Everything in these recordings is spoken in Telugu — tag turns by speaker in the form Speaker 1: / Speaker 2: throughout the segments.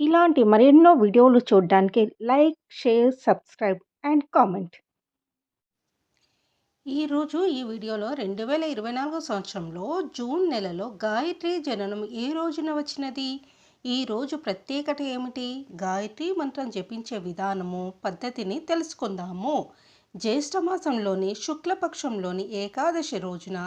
Speaker 1: ఇలాంటి మరెన్నో వీడియోలు చూడడానికి like, share, subscribe and comment.
Speaker 2: ఈరోజు ఈ వీడియోలో రెండు వేల ఇరవై నాలుగో సంవత్సరంలో జూన్ నెలలో గాయత్రి జననం ఏ రోజున వచ్చినది? ఈ రోజు ప్రత్యేకత ఏమిటి? గాయత్రి మంత్రం జపించే విధానము పద్ధతిని తెలుసుకుందాము. జ్యేష్ఠమాసంలోని శుక్లపక్షంలోని ఏకాదశి రోజున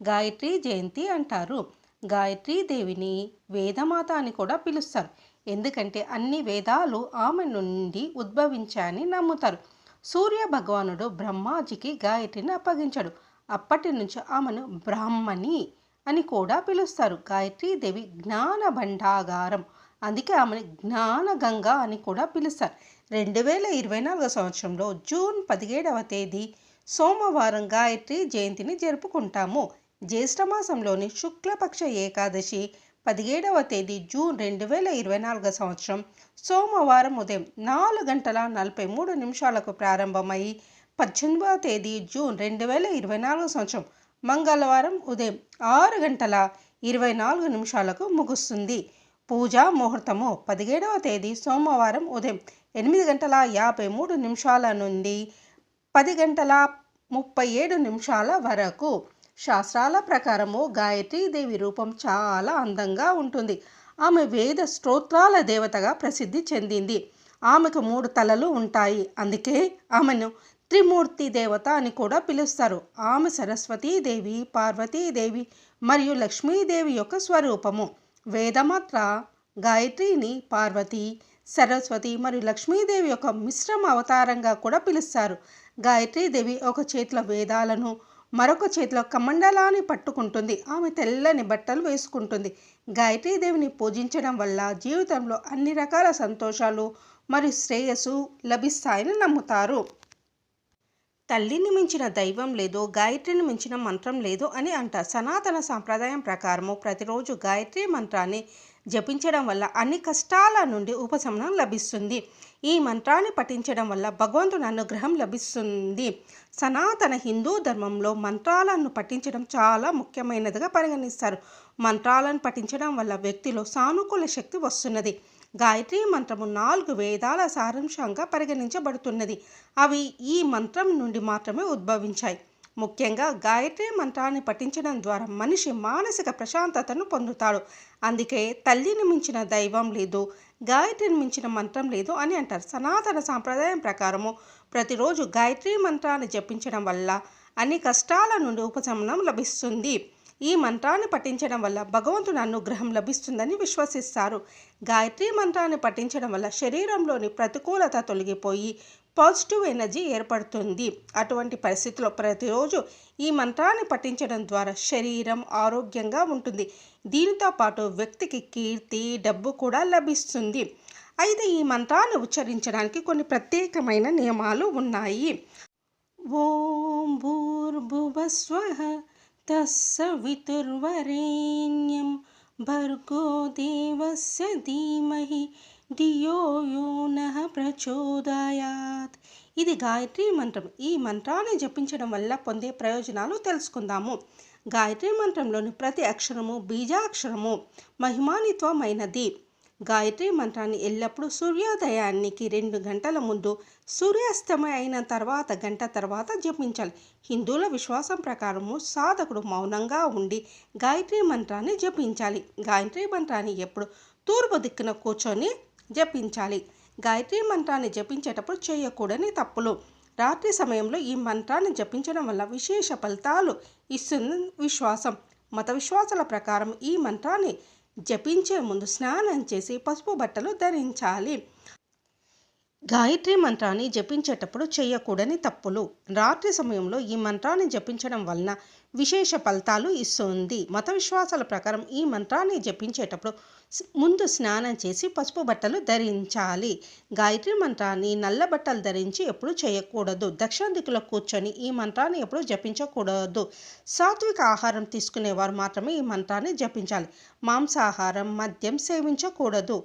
Speaker 2: గాయత్రి జయంతి అంటారు. గాయత్రీ దేవిని వేదమాత అని కూడా పిలుస్తారు. ఎందుకంటే అన్ని వేదాలు ఆమె నుండి ఉద్భవించాయని నమ్ముతారు. సూర్య భగవానుడు బ్రహ్మాజీకి గాయత్రిని అప్పగించాడు. అప్పటి నుంచి ఆమెను బ్రాహ్మణి అని కూడా పిలుస్తారు. గాయత్రీదేవి జ్ఞాన భండాగారం. అందుకే ఆమెను జ్ఞాన గంగా అని కూడా పిలుస్తారు. రెండు వేల ఇరవై నాలుగో సంవత్సరంలో జూన్ పదిహేడవ తేదీ సోమవారం గాయత్రి జయంతిని జరుపుకుంటాము. జ్యేష్ఠమాసంలోని శుక్లపక్ష ఏకాదశి పదిహేడవ తేదీ జూన్ రెండు వేల ఇరవై నాలుగో సంవత్సరం సోమవారం ఉదయం నాలుగు గంటల నలభై మూడు నిమిషాలకు ప్రారంభమై పద్దెనిమిదవ తేదీ జూన్ రెండు వేల ఇరవై నాలుగో సంవత్సరం మంగళవారం ఉదయం ఆరు గంటల ఇరవై నాలుగు నిమిషాలకు ముగుస్తుంది. పూజా ముహూర్తము పదిహేడవ తేదీ సోమవారం ఉదయం ఎనిమిది గంటల యాభై మూడు నిమిషాల నుండి పది గంటల ముప్పై ఏడు నిమిషాల వరకు శాస్త్రాల ప్రకారము గాయత్రీదేవి రూపం చాలా అందంగా ఉంటుంది. ఆమె వేద స్తోత్రాల దేవతగా ప్రసిద్ధి చెందింది. ఆమెకు మూడు తలలు ఉంటాయి. అందుకే ఆమెను త్రిమూర్తి దేవత అని కూడా పిలుస్తారు. ఆమె సరస్వతీదేవి పార్వతీదేవి మరియు లక్ష్మీదేవి యొక్క స్వరూపము. వేదమాత్ర గాయత్రిని పార్వతి సరస్వతి మరియు లక్ష్మీదేవి యొక్క మిశ్రమ అవతారంగా కూడా పిలుస్తారు. గాయత్రీదేవి ఒక చేతిలో వేదాలను మరొక చేతిలో కమండలాన్ని పట్టుకుంటుంది. ఆమె తెల్లని బట్టలు వేసుకుంటుంది. గాయత్రీదేవిని పూజించడం వల్ల జీవితంలో అన్ని రకాల సంతోషాలు మరియు శ్రేయస్సు లభిస్తాయని నమ్ముతారు. తల్లిని మించిన దైవం లేదు గాయత్రిని మించిన మంత్రం లేదు అని అంటారు సనాతన సాంప్రదాయం ప్రకారము ప్రతిరోజు గాయత్రి మంత్రాన్ని జపించడం వల్ల అన్ని కష్టాల నుండి ఉపశమనం లభిస్తుంది. ఈ మంత్రాన్ని పఠించడం వల్ల భగవంతుని అనుగ్రహం లభిస్తుంది. సనాతన హిందూ ధర్మంలో మంత్రాలను పఠించడం చాలా ముఖ్యమైనదిగా పరిగణిస్తారు. మంత్రాలను పఠించడం వల్ల వ్యక్తిలో సానుకూల శక్తి వస్తున్నది. గాయత్రి మంత్రము నాలుగు వేదాల సారాంశంగా పరిగణించబడుతున్నది. అవి ఈ మంత్రం నుండి మాత్రమే ఉద్భవించాయి. ముఖ్యంగా గాయత్రి మంత్రాన్ని పఠించడం ద్వారా మనిషి మానసిక ప్రశాంతతను పొందుతాడు. అందుకే తల్లిని మించిన దైవం లేదు గాయత్రిని మించిన మంత్రం లేదు అని అంటారు. సనాతన సాంప్రదాయం ప్రకారము ప్రతిరోజు గాయత్రి మంత్రాన్ని జపించడం వల్ల అన్ని కష్టాల నుండి ఉపశమనం లభిస్తుంది. ఈ మంత్రాన్ని పఠించడం వల్ల భగవంతుని అనుగ్రహం లభిస్తుందని విశ్వసిస్తారు. గాయత్రి మంత్రాన్ని పఠించడం వల్ల శరీరంలోని ప్రతికూలత తొలగిపోయి పాజిటివ్ ఎనర్జీ ఏర్పడుతుంది. అటువంటి పరిస్థితిలో ప్రతిరోజు ఈ మంత్రాన్ని పఠించడం ద్వారా శరీరం ఆరోగ్యంగా ఉంటుంది. దీనితో పాటు వ్యక్తికి కీర్తి డబ్బు కూడా లభిస్తుంది. అయితే ఈ మంత్రాన్ని ఉచ్చరించడానికి కొన్ని ప్రత్యేకమైన నియమాలు ఉన్నాయి. ఓం భూర్భువస్వ తస్సవితుర్వరేణ్యం భర్గో దేవస్య ధీమహి ధియో యో ప్రచోదయాత్. ఇది గాయత్రి మంత్రం. ఈ మంత్రాన్ని జపించడం వల్ల పొందే ప్రయోజనాలు తెలుసుకుందాము. గాయత్రి మంత్రంలోని ప్రతి అక్షరము బీజాక్షరము మహిమానిత్వమైనది గాయత్రి మంత్రాన్ని ఎల్లప్పుడూ సూర్యోదయానికి రెండు గంటల ముందు సూర్యాస్తమయం అయిన తర్వాత గంట తర్వాత జపించాలి. హిందువుల విశ్వాసం ప్రకారము సాధకుడు మౌనంగా ఉండి గాయత్రి మంత్రాన్ని జపించాలి. గాయత్రి మంత్రాన్ని ఎప్పుడు తూర్పు దిక్కున కూర్చొని జపించాలి. గాయత్రి మంత్రాన్ని జపించేటప్పుడు చేయకూడని తప్పులు. రాత్రి సమయంలో ఈ మంత్రాన్ని జపించడం వల్ల విశేష ఫలితాలు ఇస్తుంది విశ్వాసం. మత విశ్వాసాల ప్రకారం ఈ మంత్రాన్ని జపించే ముందు స్నానం చేసి పసుపు బట్టలు ధరించాలి. గాయత్రి మంత్రాన్ని జపించేటప్పుడు చేయకూడని తప్పులు. రాత్రి సమయంలో ఈ మంత్రాన్ని జపించడం వలన విశేష ఫలితాలు ఇస్తుంది. మత విశ్వాసాల ప్రకారం ఈ మంత్రాన్ని జపించేటప్పుడు ముందు స్నానం చేసి పసుపు బట్టలు ధరించాలి. గాయత్రి మంత్రాన్ని నల్ల బట్టలు ధరించి ఎప్పుడు చేయకూడదు. దక్షిణ దిక్కులో కూర్చొని ఈ మంత్రాన్ని ఎప్పుడు జపించకూడదు. సాత్విక ఆహారం తీసుకునేవారు మాత్రమే ఈ మంత్రాన్ని జపించాలి. మాంసాహారం మద్యం సేవించకూడదు.